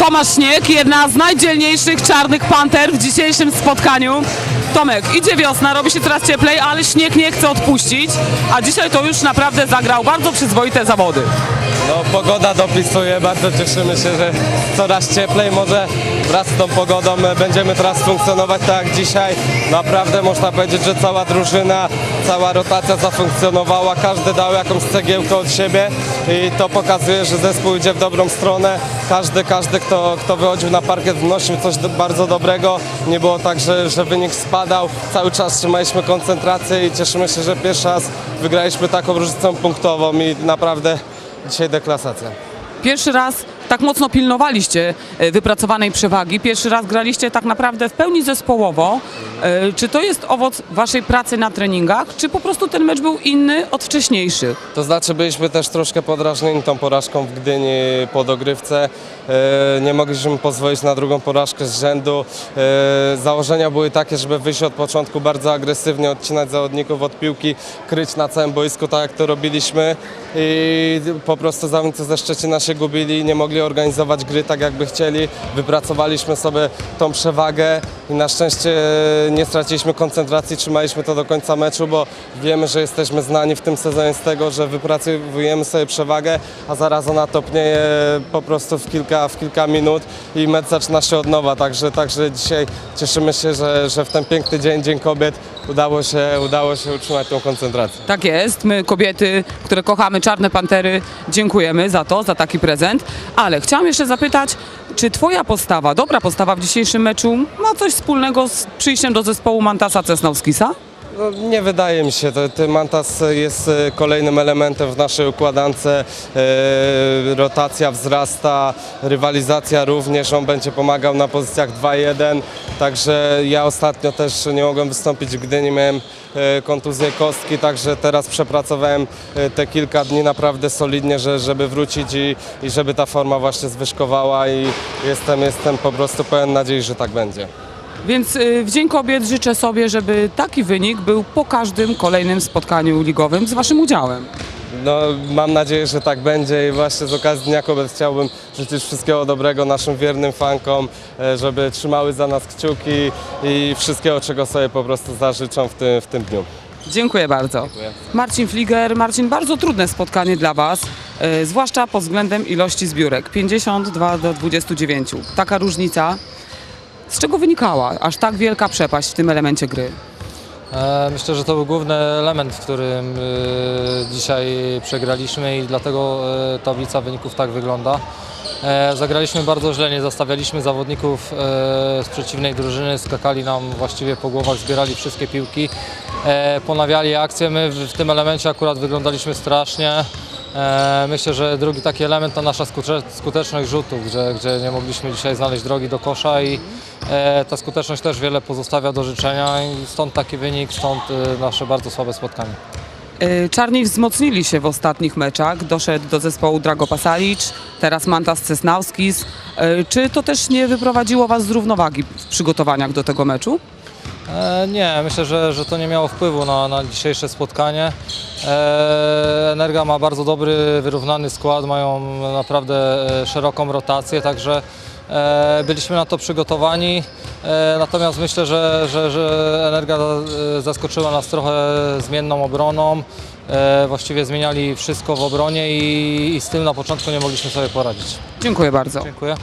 Tomasz Śnieg, jedna z najdzielniejszych czarnych panter w dzisiejszym spotkaniu. Tomek, idzie wiosna, robi się coraz cieplej, ale śnieg nie chce odpuścić, a dzisiaj to już naprawdę zagrał bardzo przyzwoite zawody. No, pogoda dopisuje, bardzo cieszymy się, że coraz cieplej. Może wraz z tą pogodą e, będziemy teraz funkcjonować tak jak dzisiaj. Naprawdę można powiedzieć, że cała drużyna, cała rotacja zafunkcjonowała, każdy dał jakąś cegiełkę od siebie i to pokazuje, że zespół idzie w dobrą stronę. Każdy, każdy, kto, kto wychodził na parkiet wnosił coś do, bardzo dobrego. Nie było tak, że, że wynik spadał. Cały czas trzymaliśmy koncentrację i cieszymy się, że pierwszy raz wygraliśmy taką różnicą punktową i naprawdę dzisiaj deklasacja. Pierwszy raz tak mocno pilnowaliście e, wypracowanej przewagi, pierwszy raz graliście tak naprawdę w pełni zespołowo. E, Czy to jest owoc waszej pracy na treningach, czy po prostu ten mecz był inny od wcześniejszych? To znaczy byliśmy też troszkę podrażnieni tą porażką w Gdyni po dogrywce. E, Nie mogliśmy pozwolić na drugą porażkę z rzędu. Założenia były takie, żeby wyjść od początku bardzo agresywnie, odcinać zawodników od piłki, kryć na całym boisku tak jak to robiliśmy i po prostu zawodnicy ze Szczecina się gubili, nie mogli organizować gry tak jakby chcieli. Wypracowaliśmy sobie tą przewagę i na szczęście nie straciliśmy koncentracji, trzymaliśmy to do końca meczu, bo wiemy, że jesteśmy znani w tym sezonie z tego, że wypracowujemy sobie przewagę, a zaraz ona topnieje po prostu w kilka, w kilka minut i mecz zaczyna się od nowa, także, także dzisiaj cieszymy się, że, że w ten piękny dzień, Dzień Kobiet udało się, udało się utrzymać tą koncentrację. Tak jest, my kobiety, które kochamy Czarne Pantery, dziękujemy za to, za taki prezent. Ale chciałam jeszcze zapytać, czy twoja postawa, dobra postawa w dzisiejszym meczu ma coś wspólnego z przyjściem do zespołu Mantasa Cesnauskisa? No, nie wydaje mi się. To, to Mantas jest e, kolejnym elementem w naszej układance. E, rotacja wzrasta, rywalizacja również. On będzie pomagał na pozycjach 2-1. Także ja ostatnio też nie mogłem wystąpić w Gdyni. Miałem e, kontuzję kostki, także teraz przepracowałem e, te kilka dni naprawdę solidnie, że, żeby wrócić i, i żeby ta forma właśnie zwyżkowała i jestem, jestem po prostu pełen nadziei, że tak będzie. Więc y, w Dzień Kobiet życzę sobie, żeby taki wynik był po każdym kolejnym spotkaniu ligowym z waszym udziałem. No, mam nadzieję, że tak będzie i właśnie z okazji Dnia Kobiet chciałbym życzyć wszystkiego dobrego naszym wiernym fankom, e, żeby trzymały za nas kciuki i wszystkiego, czego sobie po prostu zażyczą w tym, w tym dniu. Dziękuję bardzo. Marcin Fliger. Marcin, bardzo trudne spotkanie dla Was, y, zwłaszcza pod względem ilości zbiórek. 52 do 29. Taka różnica. Z czego wynikała aż tak wielka przepaść w tym elemencie gry? E, Myślę, że to był główny element, w którym e, dzisiaj przegraliśmy i dlatego e, tablica wyników tak wygląda. Zagraliśmy bardzo źle, nie zastawialiśmy zawodników z przeciwnej drużyny, skakali nam właściwie po głowach, zbierali wszystkie piłki, ponawiali akcje. My w tym elemencie akurat wyglądaliśmy strasznie. E, Myślę, że drugi taki element to nasza skuteczność rzutów, gdzie, gdzie nie mogliśmy dzisiaj znaleźć drogi do kosza i e, ta skuteczność też wiele pozostawia do życzenia i stąd taki wynik, stąd e, nasze bardzo słabe spotkanie. Czarni wzmocnili się w ostatnich meczach. Doszedł do zespołu Drago Pasalic, teraz Mantas Cesnauskis. Czy to też nie wyprowadziło Was z równowagi w przygotowaniach do tego meczu? E, Nie, myślę, że, że to nie miało wpływu na, na dzisiejsze spotkanie. E, Energa ma bardzo dobry, wyrównany skład, mają naprawdę e, szeroką rotację, także byliśmy na to przygotowani. Natomiast myślę, że, że, że Energa e, zaskoczyła nas trochę zmienną obroną. Właściwie zmieniali wszystko w obronie i, i z tym na początku nie mogliśmy sobie poradzić. Dziękuję bardzo. Dziękuję.